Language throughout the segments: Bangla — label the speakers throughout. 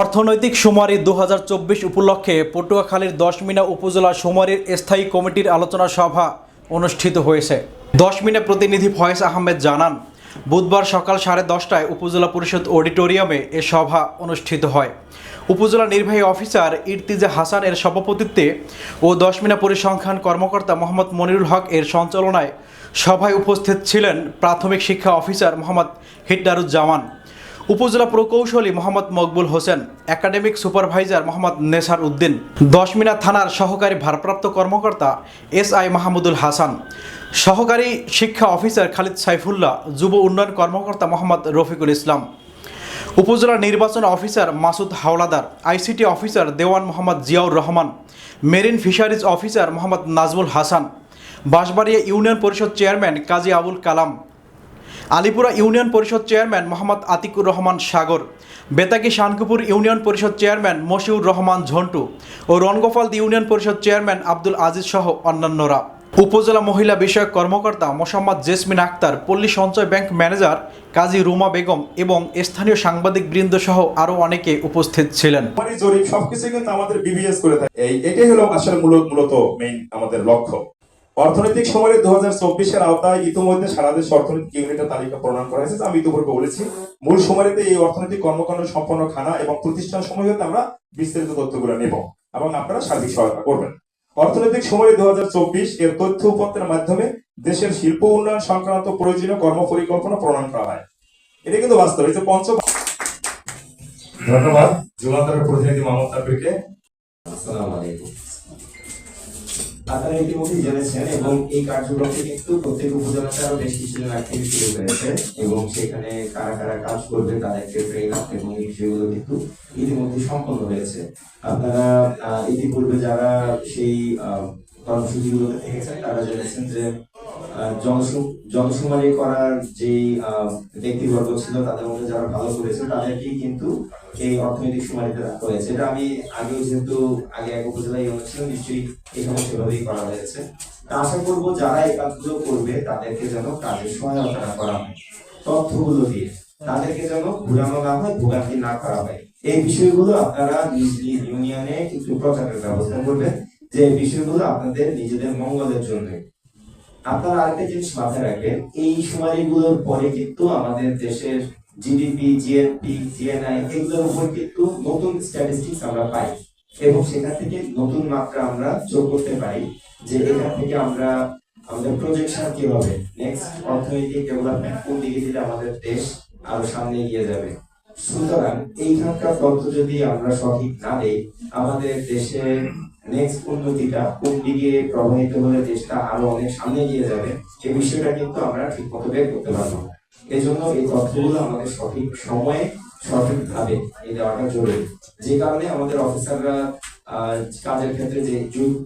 Speaker 1: অর্থনৈতিক শুমারি দু উপলক্ষে পটুয়াখালীর দশমিনা উপজেলা সুমারির স্থায়ী কমিটির আলোচনা সভা অনুষ্ঠিত হয়েছে। দশমিনা প্রতিনিধি ফয়েজ আহমেদ জানান, বুধবার সকাল সাড়ে দশটায় উপজেলা পরিষদ অডিটোরিয়ামে এ সভা অনুষ্ঠিত হয়। উপজেলা নির্বাহী অফিসার ইরতিজা হাসান এর সভাপতিত্বে ও দশমিনা পরিসংখ্যান কর্মকর্তা মোহাম্মদ মনিরুল হক এর সঞ্চালনায় সভায় উপস্থিত ছিলেন প্রাথমিক শিক্ষা অফিসার মোহাম্মদ হিটদারুজ্জামান উপজেলা প্রকৌশলী মোহাম্মদ মকবুল হোসেন, একাডেমিক সুপারভাইজার মোহাম্মদ নেসার উদ্দিন, দশমিনা থানার সহকারী ভারপ্রাপ্ত কর্মকর্তা এস আই মাহমুদুল হাসান, সহকারী শিক্ষা অফিসার খালিদ সাইফুল্লাহ, যুব উন্নয়ন কর্মকর্তা মোহাম্মদ রফিকুল ইসলাম, উপজেলা নির্বাচন officer Masud Howlader, ICT officer Dewan Mohammad Ziaur Rahman, marine fisheries officer Mohammad Nazmul Hasan, Bashbaria union পরিষদ চেয়ারম্যান কাজী আবুল কালাম আলিপুরা ইউনিয়ন পরিষদ চেয়ারম্যান মোহাম্মদ আতিকুর রহমান সাগর, বেতাগী শানকুপুর ইউনিয়ন পরিষদ চেয়ারম্যান মশিউর রহমান ঝন্টু ও রনগোপাল ইউনিয়ন পরিষদ চেয়ারম্যান আব্দুল আজিজ সহ অন্যান্যরা। উপজেলা মহিলা বিষয়ক কর্মকর্তা Mosammat jasmine Akter, Palli Sanchay bank manager Kazi Ruma Begum এবং স্থানীয় সাংবাদিক বৃন্দ সহ আরও অনেকে উপস্থিত ছিলেন।
Speaker 2: জরিপ সবকিছু কিন্তু আমাদের বিবিএস করে থাকে এটাই হলো আসলে মূলত মেইন আমাদের লক্ষ্য। অর্থনৈতিক সময় দু হাজার চব্বিশের আওতায় ইতিমধ্যে সারা দেশ অর্থনৈতিক ইউনিটের তালিকা প্রণয়ন করা হয়েছে আমি ইতিপূর্বে বলেছি। মূল সময়তে এই অর্থনৈতিক কর্মকাণ্ড সম্পন্ন খানা এবং প্রতিষ্ঠান সমূহে আমরা বিস্তারিত তথ্যগুলো নেব এবং আপনারা সার্বিক সহায়তা করবেন। অর্থনৈতিক সময় দু এর তথ্য উপত্যের মাধ্যমে দেশের শিল্প উন্নয়ন সংক্রান্ত প্রয়োজনীয় কর্ম পরিকল্পনা প্রণয়ন করা হয়। এটা কিন্তু বাস্তব, এই যে পঞ্চম ধন্যবাদ। যুগান্তরের প্রতিনিধি মোহাম্মদ তাবিরকে
Speaker 3: আসসালামু আলাইকুম। আপনারা ইতিমধ্যে জেনেছেন এবং এই কার্যক্রমটি কিন্তু প্রত্যেক উপজেলাতে আরও বেশ কিছুদিন অ্যাক্টিভিটি শুরু হয়েছে এবং সেখানে কারা কারা কাজ করবে তাদেরকে ট্রেন আপ এবং এই বিষয়গুলো কিন্তু ইতিমধ্যে সম্পন্ন হয়েছে। আপনারা ইতিপূর্বে যারা সেই কর্মসূচিগুলোতে থেকেছেন তারা জেনেছেন যে জনশুমারি করার যে ব্যক্তিবর্গ ছিল, তাদের মধ্যে যারা ভালো করেছে, তাদেরকেই কিন্তু এই অর্থনৈতিক শুমারিতে রাখা হয়েছে এটা আমি আগেও যেহেতু আগে এক উপজেলায় ছিল নিশ্চয়ই এখানে সেভাবেই করা হয়েছে। আশা করব যারা এই করবে, তাদেরকে যেন কাজের সহায়তা করা হয়। তথ্যগুলো দিয়ে তাদেরকে যেন ঘুরানো না হয়, ভোগান্তি না করা হয়। এই বিষয়গুলো আপনারা নিজ নিজ ইউনিয়নে একটু প্রচারের ব্যবস্থা করবেন, যে বিষয়গুলো আপনাদের নিজেদের মঙ্গলের জন্য। আপনারা আরেকটা জিনিস মাথায় রাখবেন, এই শুমারিগুলোর পরে কিন্তু আমাদের দেশের জিডিপি জিএনপি জিএনআই এগুলোর উপর কিন্তু নতুন স্ট্যাটিস্টিক্স আমরা পাই এবং সেখান থেকে নতুন মাত্রা আমরা যোগ করতে পারি যে এখান থেকে আমরা আমাদের প্রজেকশন কি হবে? নেক্সট অর্থনৈতিক ডেভেলপমেন্ট কোন দিকে দিলে আমাদের দেশ আরও সামনে এগিয়ে যাবে? সুতরাং এইখানকার তথ্য যদি আমরা সঠিক না দেই, আমাদের দেশের নেক্সট উন্নতিটা কোন দিকে প্রবাহিত হলে দেশটা আরও অনেক সামনে এগিয়ে যাবে সে বিষয়টা কিন্তু আমরা ঠিক মতো বের করতে পারব না। এই তথ্যগুলো আমাদের সঠিক সময়ে সঠিকভাবে এই দেওয়াটা জরুরি। যে কারণে আমাদের অফিসাররা কাজের ক্ষেত্রে যে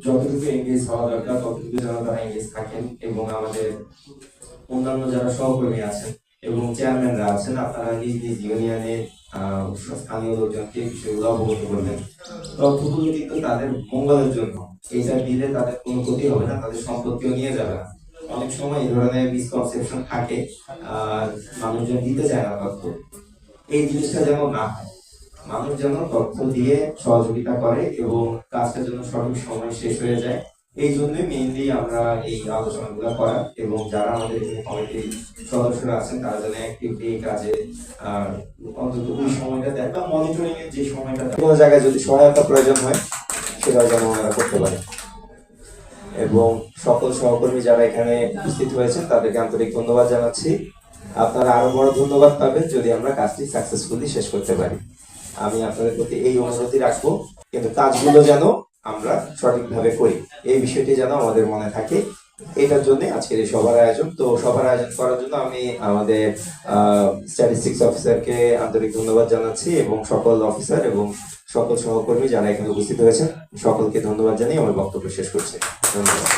Speaker 3: যতটুকু এঙ্গেজ হওয়া দরকার, ততটুকু যেন তারা এঙ্গেজ থাকেন এবং আমাদের অন্যান্য যারা সহকর্মী আছেন এবং চেয়ারম্যানরা আছেন, আপনারা নিজ নিজ ইউনিয়নে স্থানীয় লোকজনকে বিষয়গুলো অবগত করবেন। তথ্যগুলো কিন্তু তাদের মঙ্গলের জন্য। এইটা দিলে তাদের কোনো ক্ষতি হবে না, তাদের সম্পত্তিও নিয়ে যাবে না। অনেক সময় এই ধরনের মিসকনসেপশন থাকে মানুষজন দিতে চায় না তথ্য। এই জিনিসটা যেন না হয়, মানুষ যেন তথ্য দিয়ে সহযোগিতা করে এবং কাজটা যেন সঠিক সময় শেষ হয়ে যায়, এই জন্যই মেইনলি আমরা এই আলোচনাগুলো করা এবং যারা আমাদের এখানে কমিটির সদস্যরা আছেন, তারা যেন অ্যাক্টিভলি এই কাজে অন্তত ওই সময়টা দেয় বা মনিটরিং এর যে সময়টা কোনো জায়গায় যদি সহায়তা প্রয়োজন হয় সেটা যেন ওনারা করতে পারে এবং সকল সহকর্মী যারা এখানে উপস্থিত হয়েছেন, তাদেরকে আন্তরিক ধন্যবাদ জানাচ্ছি। আপনারা আরও বড় ধন্যবাদ পাবেন যদি আমরা কাজটি সাকসেসফুলি শেষ করতে পারি। আমি আপনাদের প্রতি এই অনুরোধই রাখব, কিন্তু কাজগুলো যেন আমরা সঠিকভাবে করি। এই বিষয়টি যেন আমাদের মনে থাকে। এটার জন্য আজকের এই সভার আয়োজন। তো সভার আয়োজন করার জন্য আমি আমাদের স্ট্যাটিস্টিক্স অফিসারকে আন্তরিক ধন্যবাদ জানাচ্ছি এবং সকল অফিসার এবং সকল সহকর্মী যারা এখানে উপস্থিত হয়েছেন, সকলকে ধন্যবাদ জানিয়ে আমার বক্তব্য শেষ করছি। ধন্যবাদ।